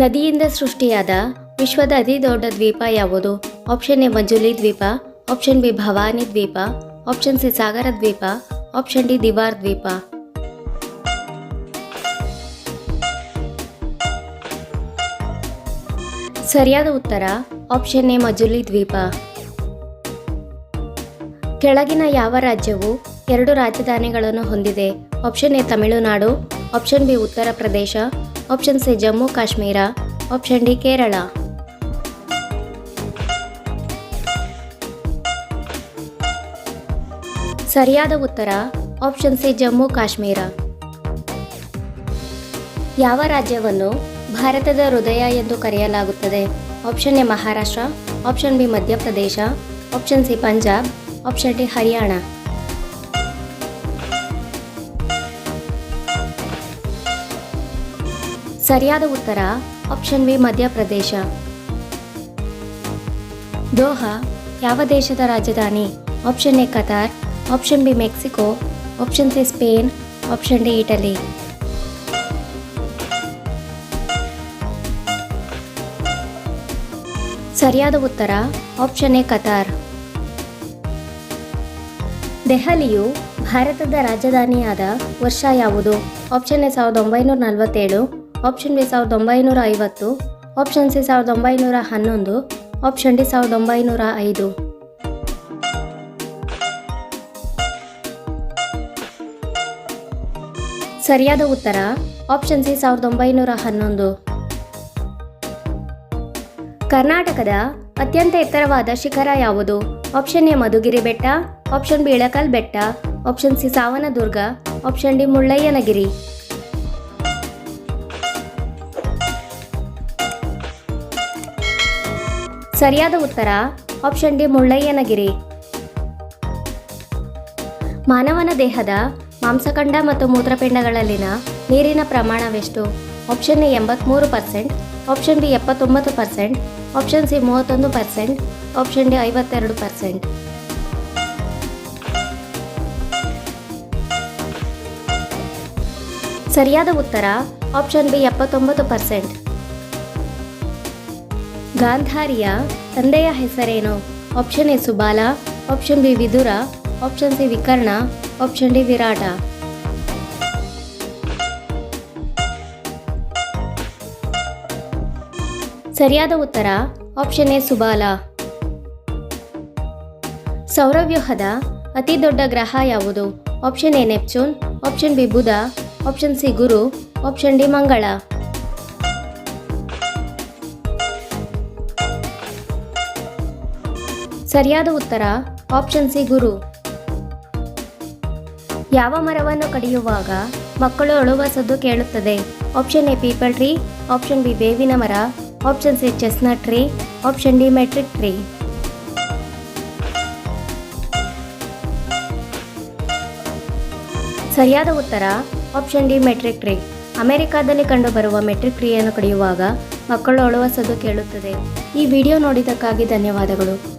ನದಿಯಿಂದ ಸೃಷ್ಟಿಯಾದ ವಿಶ್ವದ ಅತಿ ದೊಡ್ಡ ದ್ವೀಪ ಯಾವುದು? ಆಪ್ಷನ್ ಎ ಮಂಜುಲಿ ದ್ವೀಪ ಆಪ್ಷನ್ ಬಿ ಭವಾನಿ ದ್ವೀಪ ಆಪ್ಷನ್ ಸಿ ಸಾಗರ ದ್ವೀಪ ಆಪ್ಷನ್ ಡಿ ದಿವಾರ್ ದ್ವೀಪ. ಸರಿಯಾದ ಉತ್ತರ ಆಪ್ಷನ್ ಎ ಮಜುಲಿ ದ್ವೀಪ. ಕೆಳಗಿನ ಯಾವ ರಾಜ್ಯವು ಎರಡು ರಾಜಧಾನಿಗಳನ್ನು ಹೊಂದಿದೆ? Option A Tamil Nadu option B Uttar Pradesh option C Jammu Kashmir option D Kerala ಸರಿಯಾದ ಉತ್ತರ ಆಪ್ಷನ್ ಸಿ ಜಮ್ಮು ಕಾಶ್ಮೀರ ಯಾವ ರಾಜ್ಯವನ್ನು ಭಾರತದ ಹೃದಯ ಎಂದು ಕರೆಯಲಾಗುತ್ತದೆ? Option A, Maharashtra. Option B, Madhya Pradesh. Option C, Punjab. Option D, Haryana. ಸರಿಯಾದ ಉತ್ತರ ಆಪ್ಷನ್ ಬಿ ಮಧ್ಯಪ್ರದೇಶ. ದೋಹಾ, ಯಾವ ದೇಶದ ರಾಜಧಾನಿ? Option A Qatar option B Mexico option C Spain option D Italy ಸರಿಯಾದ ಉತ್ತರ ಆಪ್ಷನ್ ಎ ಕತಾರ್ ದೆಹಲಿಯು ಭಾರತದ ರಾಜಧಾನಿಯಾದ ವರ್ಷ ಯಾವುದು? ಆಪ್ಷನ್ ಎ ಸಾವಿರದ ಒಂಬೈನೂರ ನಲವತ್ತೇಳು ಆಪ್ಷನ್ ಬಿ ಸಾವಿರದ ಒಂಬೈನೂರ ಐವತ್ತು ಆಪ್ಷನ್ ಸಿ ಸಾವಿರದ ಒಂಬೈನೂರ ಹನ್ನೊಂದು ಆಪ್ಷನ್ ಡಿ ಸಾವಿರದ ಒಂಬೈನೂರ ಐದು ಸರಿಯಾದ ಉತ್ತರ. ಆಪ್ಷನ್ ಸಿ ಸಾವಿರದ ಒಂಬೈನೂರ ಹನ್ನೊಂದು ಕರ್ನಾಟಕದ ಅತ್ಯಂತ ಎತ್ತರವಾದ ಶಿಖರ ಯಾವುದು? ಆಪ್ಷನ್ ಎ ಮಧುಗಿರಿ ಬೆಟ್ಟ. ಆಪ್ಷನ್ ಬಿ ಇಳಕಲ್ ಬೆಟ್ಟ. Option C Savandurga. Option D Mullayanagiri. ಸರಿಯಾದ ಉತ್ತರ ಆಪ್ಷನ್ ಡಿ ಮುಳ್ಳಯ್ಯನಗಿರಿ. ಮಾನವನ ದೇಹದ ಮಾಂಸಖಂಡ ಮತ್ತು ಮೂತ್ರಪಿಂಡಗಳಲ್ಲಿನ ನೀರಿನ ಪ್ರಮಾಣವೆಷ್ಟು? ಆಪ್ಷನ್ ಎ ಎಂಬತ್ತ್ಮೂರು ಪರ್ಸೆಂಟ್ ಆಪ್ಷನ್ ಬಿ ಎಪ್ಪತ್ತೊಂಬತ್ತು ಪರ್ಸೆಂಟ್ ಆಪ್ಷನ್ ಸಿ ಮೂವತ್ತೊಂದು ಪರ್ಸೆಂಟ್ ಆಪ್ಷನ್ ಡಿ ಐವತ್ತೆರಡು ಪರ್ಸೆಂಟ್ ಸರಿಯಾದ ಉತ್ತರ ಆಪ್ಷನ್ ಬಿ ಎಪ್ಪತ್ತೊಂಬತ್ತು ಪರ್ಸೆಂಟ್ ಗಾಂಧಾರಿಯ ತಂದೆಯ ಹೆಸರೇನು? Option A Subala option B Vidura option C Vikarna option D Virata. ಸರಿಯಾದ ಉತ್ತರ ಆಪ್ಷನ್ ಎ ಸುಬಾಲ. ಸೌರವ್ಯೂಹದ ಅತಿ ದೊಡ್ಡ ಗ್ರಹ ಯಾವುದು? Option A Neptune option B Budha option C Guru option D Mangala. ಸರಿಯಾದ ಉತ್ತರ ಆಪ್ಷನ್ ಸಿ ಗುರು. ಯಾವ ಮರವನ್ನು ಕಡಿಯುವಾಗ ಮಕ್ಕಳು ಅಳುವ ಸದ್ದು ಕೇಳುತ್ತದೆ? Option A peepal tree option B ಬೇವಿನ ಮರ option C chestnut tree option D metric tree ಸರಿಯಾದ ಉತ್ತರ ಆಪ್ಷನ್ ಡಿ ಮೆಟ್ರಿಕ್ ಟ್ರೀ ಅಮೆರಿಕಾದಲ್ಲಿ ಕಂಡುಬರುವ ಮೆಟ್ರಿಕ್ ಟ್ರೀಯನ್ನು ಕಡಿಯುವಾಗ ಮಕ್ಕಳು ಅಳುವ ಸದ್ದು ಕೇಳುತ್ತದೆ. ಈ ವಿಡಿಯೋ ನೋಡಿದ್ದಕ್ಕಾಗಿ ಧನ್ಯವಾದಗಳು.